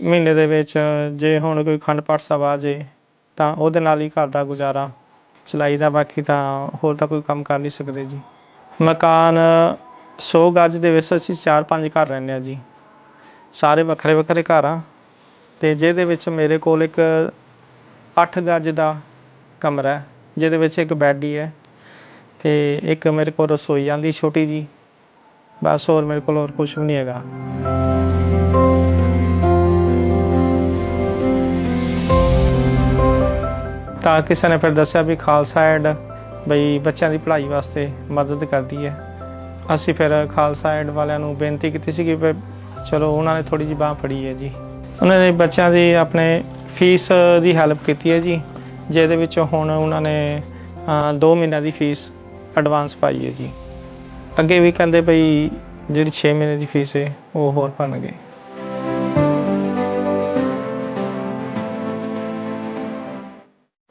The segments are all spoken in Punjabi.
ਮਹੀਨੇ ਦੇ ਵਿੱਚ ਜੇ ਹੁਣ ਕੋਈ ਖੰਡ ਪਾਠ ਸਭਾ ਆ ਜੇ, ਤਾਂ ਉਹਦੇ ਨਾਲ ਹੀ ਘਰ ਦਾ ਗੁਜ਼ਾਰਾ। ਚਲਾਈ ਦਾ ਬਾਕੀ ਤਾਂ ਹੋਰ ਤਾਂ ਕੋਈ ਕੰਮ ਕਰ ਨਹੀਂ ਸਕਦੇ ਜੀ। ਮਕਾਨ ਸੌ ਗਜ ਦੇ ਵਿੱਚ ਅਸੀਂ ਚਾਰ ਪੰਜ ਘਰ ਰਹਿੰਦੇ ਹਾਂ ਜੀ। ਸਾਰੇ ਵੱਖਰੇ ਵੱਖਰੇ ਘਰ ਆ ਅਤੇ ਜਿਹਦੇ ਵਿੱਚ ਮੇਰੇ ਕੋਲ ਇੱਕ ਅੱਠ ਗਜ ਦਾ ਕਮਰਾ ਹੈ, ਜਿਹਦੇ ਵਿੱਚ ਇੱਕ ਬੈੱਡ ਹੀ ਹੈ। ਅਤੇ ਇੱਕ ਮੇਰੇ ਕੋਲ ਰਸੋਈ ਆਉਂਦੀ ਛੋਟੀ ਜੀ। ਬਸ ਹੋਰ ਮੇਰੇ ਕੋਲ ਹੋਰ ਕੁਛ ਵੀ ਨਹੀਂ ਹੈਗਾ। ਤਾਂ ਕਿਸੇ ਨੇ ਫਿਰ ਦੱਸਿਆ ਵੀ ਖਾਲਸਾ ਐਡ ਬਈ ਬੱਚਿਆਂ ਦੀ ਪੜ੍ਹਾਈ ਵਾਸਤੇ ਮਦਦ ਕਰਦੀ ਹੈ। ਅਸੀਂ ਫਿਰ ਖਾਲਸਾ ਐਡ ਵਾਲਿਆਂ ਨੂੰ ਬੇਨਤੀ ਕੀਤੀ ਸੀ ਕਿ ਵੀ ਚਲੋ ਉਹਨਾਂ ਨੇ ਥੋੜੀ ਜਿਹੀ ਬਾਹ ਫੜੀ ਹੈ ਜੀ। ਉਹਨਾਂ ਨੇ ਬੱਚਿਆਂ ਦੀ ਆਪਣੇ ਫੀਸ ਦੀ ਹੈਲਪ ਕੀਤੀ ਹੈ ਜੀ, ਜਿਹਦੇ ਵਿੱਚ ਹੁਣ ਉਹਨਾਂ ਨੇ 2 ਮਹੀਨਿਆਂ ਦੀ ਫੀਸ ਐਡਵਾਂਸ ਪਾਈ ਹੈ ਜੀ। ਅੱਗੇ ਵੀ ਕਹਿੰਦੇ ਬਈ ਜਿਹੜੀ 6 ਮਹੀਨੇ ਦੀ ਫੀਸ ਹੈ, ਉਹ ਹੋਰ ਭਰਨਗੇ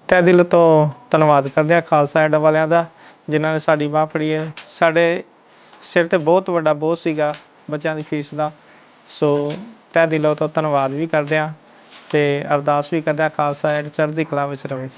ਤਹਿ ਦਿਲ ਤੋਂ ਧੰਨਵਾਦ ਕਰਦੇ ਹਾਂ ਖਾਲਸਾ ਐਡ ਵਾਲਿਆਂ ਦਾ, ਜਿਨ੍ਹਾਂ ਨੇ ਸਾਡੀ ਬਾਂਹ ਫੜੀ ਹੈ। ਸਾਡੇ ਸਿਰ ਤੇ ਬਹੁਤ ਵੱਡਾ ਬੋਝ ਸੀਗਾ ਬੱਚਿਆਂ ਦੀ ਫੀਸ ਦਾ। ਸੋ ਤਹਿ ਦਿਲੋਂ ਤੋਂ ਧੰਨਵਾਦ ਵੀ ਕਰਦੇ ਹਾਂ ਤੇ ਅਰਦਾਸ ਵੀ ਕਰਦੇ ਹਾਂ ਖਾਲਸਾ ਐਡ ਚੜ੍ਹਦੀ ਕਲਾ ਵਿੱਚ ਰਹੇ